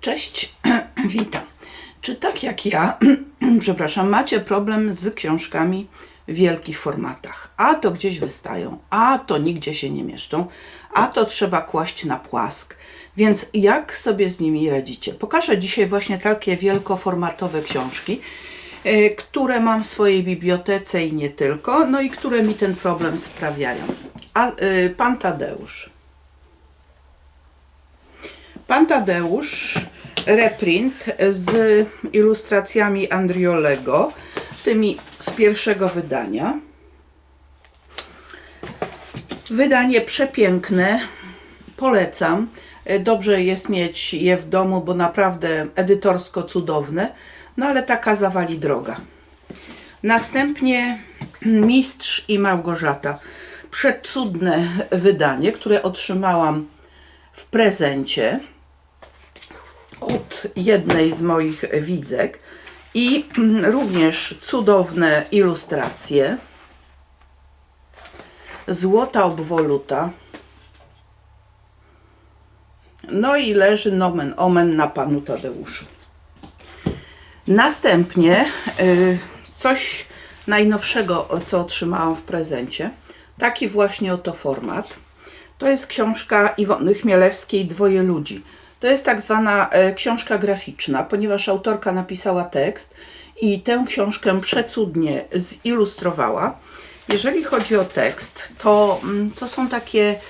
Cześć, witam. Czy tak jak ja, przepraszam, macie problem z książkami w wielkich formatach? A to gdzieś wystają, a to nigdzie się nie mieszczą, a to trzeba kłaść na płask. Więc jak sobie z nimi radzicie? Pokażę dzisiaj właśnie takie wielkoformatowe książki, e, które mam w swojej bibliotece i nie tylko, no i które mi ten problem sprawiają. A, e, pan Tadeusz. Pan Tadeusz, reprint z ilustracjami Andriolego, tymi z pierwszego wydania. Wydanie przepiękne, polecam. Dobrze jest mieć je w domu, bo naprawdę edytorsko cudowne, no ale taka zawali droga. Następnie Mistrz i Małgorzata. Przecudne wydanie, które otrzymałam w prezencie od jednej z moich widzek i również cudowne ilustracje. Złota obwoluta. No i leży nomen omen na panu Tadeuszu. Następnie y, coś najnowszego, co otrzymałam w prezencie. Taki właśnie oto format. To jest książka Iwony Chmielewskiej Dwoje ludzi. To jest tak zwana e, książka graficzna, ponieważ autorka napisała tekst i tę książkę przecudnie zilustrowała. Jeżeli chodzi o tekst, to mm, to są takie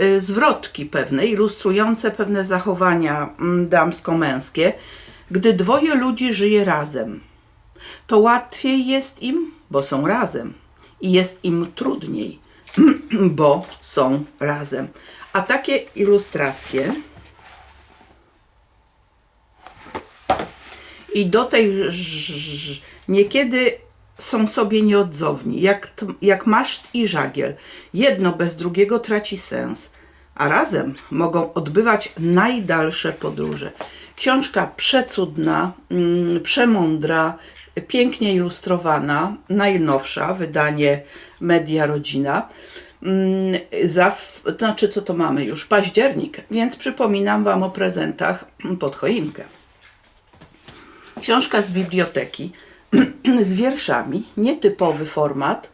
y, zwrotki pewne, ilustrujące pewne zachowania mm, damsko-męskie. Gdy dwoje ludzi żyje razem, to łatwiej jest im, bo są razem, i jest im trudniej, bo są razem. A takie ilustracje i do tej niekiedy są sobie nieodzowni, jak, jak maszt i żagiel. Jedno bez drugiego traci sens, a razem mogą odbywać najdalsze podróże. Książka przecudna, mm, przemądra, pięknie ilustrowana, najnowsza, wydanie Media Rodzina. Mm, Za, znaczy, co to mamy już? Październik, więc przypominam Wam o prezentach pod choinkę. Książka z biblioteki z wierszami, nietypowy format.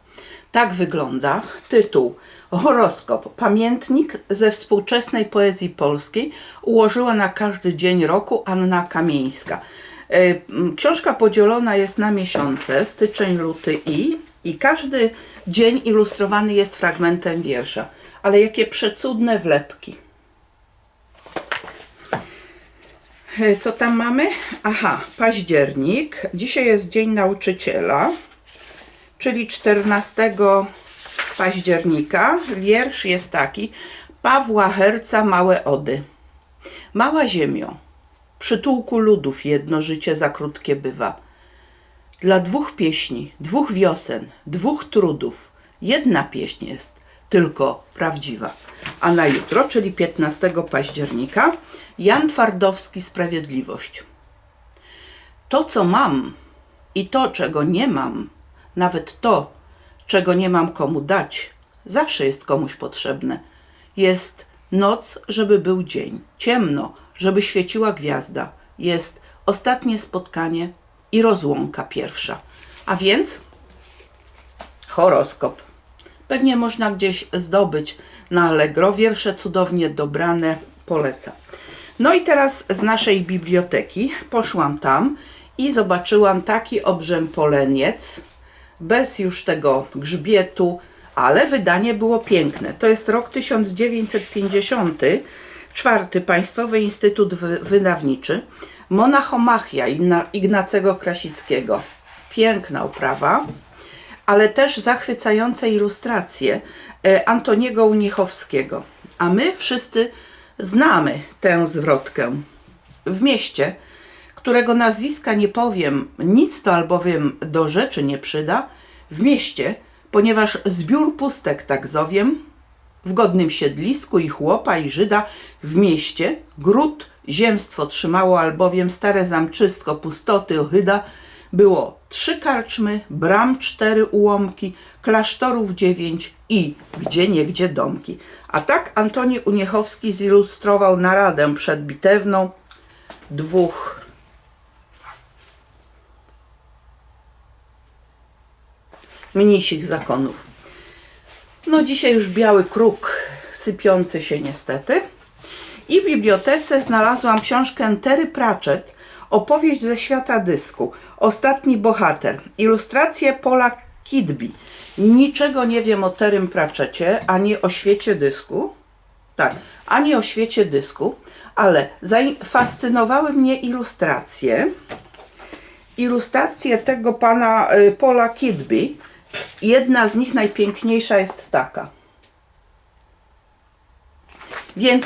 Tak wygląda tytuł Horoskop. Pamiętnik ze współczesnej poezji polskiej ułożyła na każdy dzień roku Anna Kamieńska. E, Książka podzielona jest na miesiące, styczeń, luty i i każdy dzień ilustrowany jest fragmentem wiersza. Ale jakie przecudne wlepki. Co tam mamy? Aha, październik. Dzisiaj jest Dzień Nauczyciela, czyli 14 października. Wiersz jest taki. Pawła Herca Małe Ody. Mała ziemio, przytułku ludów jedno życie za krótkie bywa. Dla dwóch pieśni, dwóch wiosen, dwóch trudów, jedna pieśń jest tylko prawdziwa. A na jutro, czyli 15 października, Jan Twardowski Sprawiedliwość. To, co mam i to, czego nie mam, nawet to, czego nie mam komu dać, zawsze jest komuś potrzebne. Jest noc, żeby był dzień, ciemno, żeby świeciła gwiazda. Jest ostatnie spotkanie i rozłąka pierwsza. A więc horoskop. Pewnie można gdzieś zdobyć na Allegro. Wiersze cudownie dobrane, polecam. No i teraz z naszej biblioteki poszłam tam i zobaczyłam taki obrzępoleniec, bez już tego grzbietu, ale wydanie było piękne. To jest rok 1950, czwarty Państwowy Instytut Wy- Wydawniczy, Monachomachia Igna- Ignacego Krasickiego. Piękna oprawa ale też zachwycające ilustracje e, Antoniego Uniechowskiego. A my wszyscy znamy tę zwrotkę. W mieście, którego nazwiska nie powiem, nic to albowiem do rzeczy nie przyda, w mieście, ponieważ zbiór pustek tak zowiem, w godnym siedlisku i chłopa i Żyda w mieście gród ziemstwo trzymało albowiem stare zamczystko pustoty ohyda było trzy karczmy, bram cztery ułomki, klasztorów dziewięć i gdzie niegdzie domki. A tak Antoni Uniechowski zilustrował naradę przedbitewną dwóch mnisich zakonów. No dzisiaj już biały kruk sypiący się niestety. I w bibliotece znalazłam książkę Terry Pratchett, opowieść ze świata dysku. Ostatni bohater. Ilustracje Paula Kidby. Niczego nie wiem o Terrym Pratchetcie, ani o świecie dysku. Tak, ani o świecie dysku, ale zafascynowały mnie ilustracje. Ilustracje tego pana y, Paula Kidby. Jedna z nich najpiękniejsza jest taka. Więc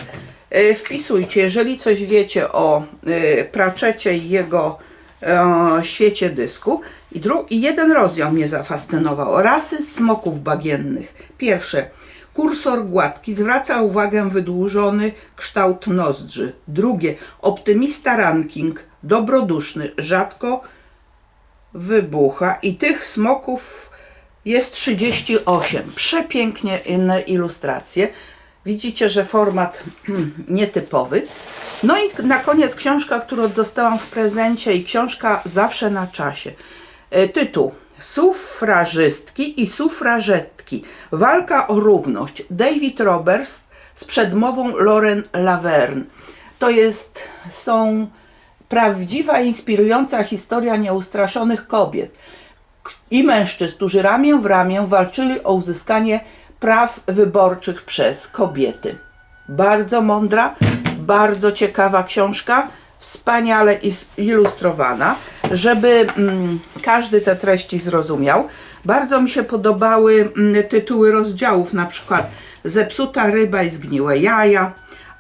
wpisujcie, jeżeli coś wiecie o y, Pratchetcie i jego e, świecie dysku. I, I jeden rozdział mnie zafascynował. Rasy smoków bagiennych. Pierwsze. Kursor gładki zwraca uwagę wydłużony kształt nozdrzy. Drugie. Optymista ranking. Dobroduszny. Rzadko wybucha. I tych smoków jest 38. Przepięknie inne ilustracje. Widzicie, że format nietypowy. No i na koniec książka, którą dostałam w prezencie i książka zawsze na czasie. E, Tytuł Sufrażystki i sufrażetki. Walka o równość. David Roberts z przedmową Lauren Laverne. To jest, są prawdziwa, inspirująca historia nieustraszonych kobiet i mężczyzn, którzy ramię w ramię walczyli o uzyskanie praw wyborczych przez kobiety. Bardzo mądra, bardzo ciekawa książka, wspaniale ilustrowana, żeby mm, każdy te treści zrozumiał. Bardzo mi się podobały mm, tytuły rozdziałów, na przykład Zepsuta ryba i zgniłe jaja,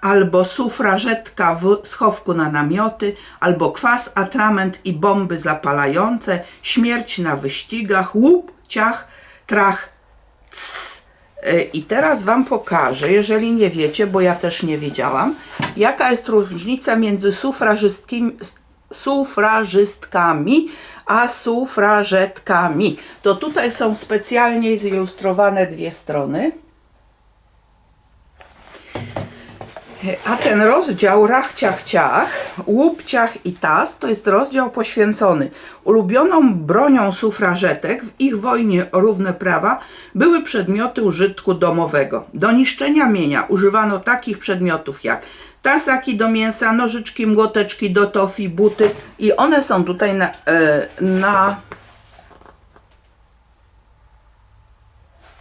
albo sufrażetka w schowku na namioty, albo kwas, atrament i bomby zapalające, śmierć na wyścigach, łup, ciach, trach, cs. E, I teraz Wam pokażę, jeżeli nie wiecie, bo ja też nie wiedziałam, jaka jest różnica między sufrażystkami a sufrażetkami. To tutaj są specjalnie zilustrowane dwie strony. A ten rozdział Rach, Ciach, Ciach, Łup, Ciach i Tas to jest rozdział poświęcony ulubioną bronią sufrażetek w ich wojnie o równe prawa były przedmioty użytku domowego. Do niszczenia mienia używano takich przedmiotów jak tasaki do mięsa, nożyczki, młoteczki do tofi, buty i one są tutaj na, e, na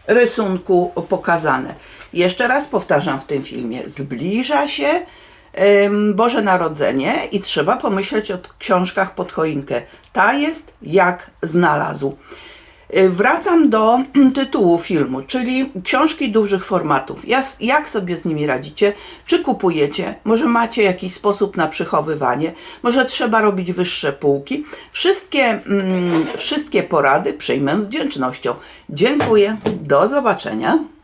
rysunku pokazane. Jeszcze raz powtarzam w tym filmie, zbliża się Boże Narodzenie i trzeba pomyśleć o książkach pod choinkę. Ta jest jak znalazł. Y, Wracam do tytułu filmu, czyli książki dużych formatów. Jak sobie z nimi radzicie? Czy kupujecie? Może macie jakiś sposób na przechowywanie? Może trzeba robić wyższe półki? Wszystkie, mm, wszystkie porady przyjmę z wdzięcznością. Dziękuję. Do zobaczenia.